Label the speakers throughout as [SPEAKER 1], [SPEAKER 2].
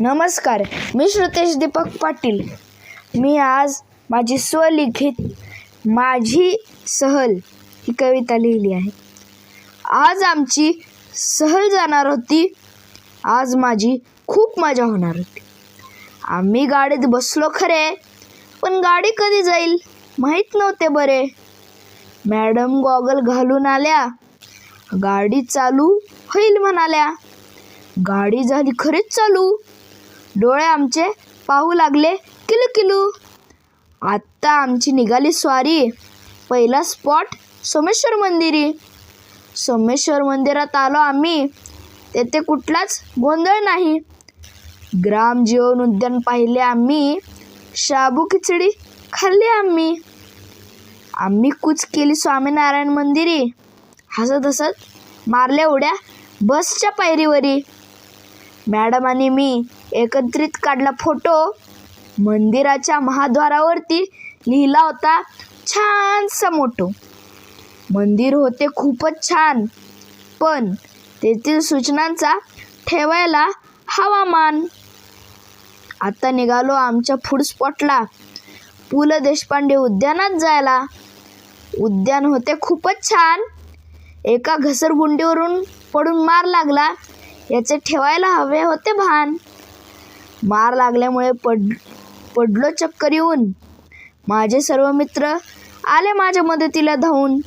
[SPEAKER 1] नमस्कार मी श्रुतेश दीपक पाटील. मी आज माझी स्वलिखित माझी सहल ही कविता लिहिली आहे. आज आमची सहल जाणार होती. आज माझी खूप मजा होणार होती. आम्ही गाडीत बसलो खरे पण गाडी कधी जाईल माहीत नव्हते बरे. मॅडम गॉगल घालून आल्या गाडी चालू होईल म्हणाल्या. गाडी झाली खरीच चालू. डोळे आमचे पाहू लागले. किलू किलू. आत्ता आमची निघाली स्वारी. पहिला स्पॉट सोमेश्वर मंदिरी. सोमेश्वर मंदिरात आलो आम्ही. तेथे कुठलाच गोंधळ नाही. ग्राम जीवन उद्यान पाहिले आम्ही. शाबू खिचडी खाल्ली आम्ही. आम्ही कूच केली स्वामीनारायण मंदिरी. हसत हसत मारल्या उड्या बसच्या पायरीवरी. मॅडम आणि मी एकत्रित काढला फोटो. मंदिराच्या महाद्वारावरती लिहिला होता छानसा मोठो मंदिर होते खूपच छान पण तेथील सूचनांचा ठेवायला हवामान. आता निघालो आमच्या फूड स्पॉटला पु. ल. देशपांडे उद्यानात जायला. उद्यान होते खूपच छान. एका घसरगुंडीवरून पडून मार लागला. याचे ठेवायला हवे होते भान. मार लागल्यामुळे पड पडलो चक्कर येऊन. माझे सर्व मित्र आले माझ्या मदतीला धावून.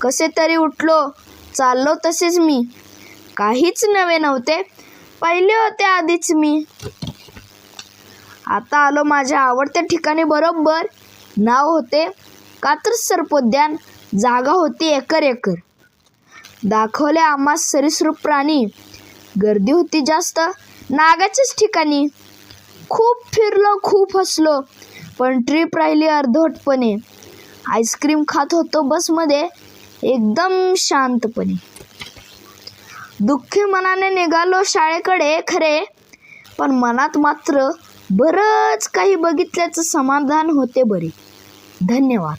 [SPEAKER 1] कसे तरी उठलो चाललो तसेच मी. काहीच नवे नव्हते पहिले होते आधीच मी. आता आलो माझ्या आवडत्या ठिकाणी बरोबर. नाव होते कात्र सर्पोद्यान जागा होती एकर एकर. दाखवले आम्हा सरीसृप प्राणी. गर्दी होती जास्त नागाच्याच ठिकाणी. खूप फिरलो खूप हसलो. पण ट्रिप राहिली अर्धवटपणे. आईस्क्रीम खात होतो बसमध्ये एकदम शांतपणे. दुःखी मनाने निघालो शाळेकडे खरे. पण मनात मात्र बरंच काही बघितल्याचं समाधान होते बरे. धन्यवाद.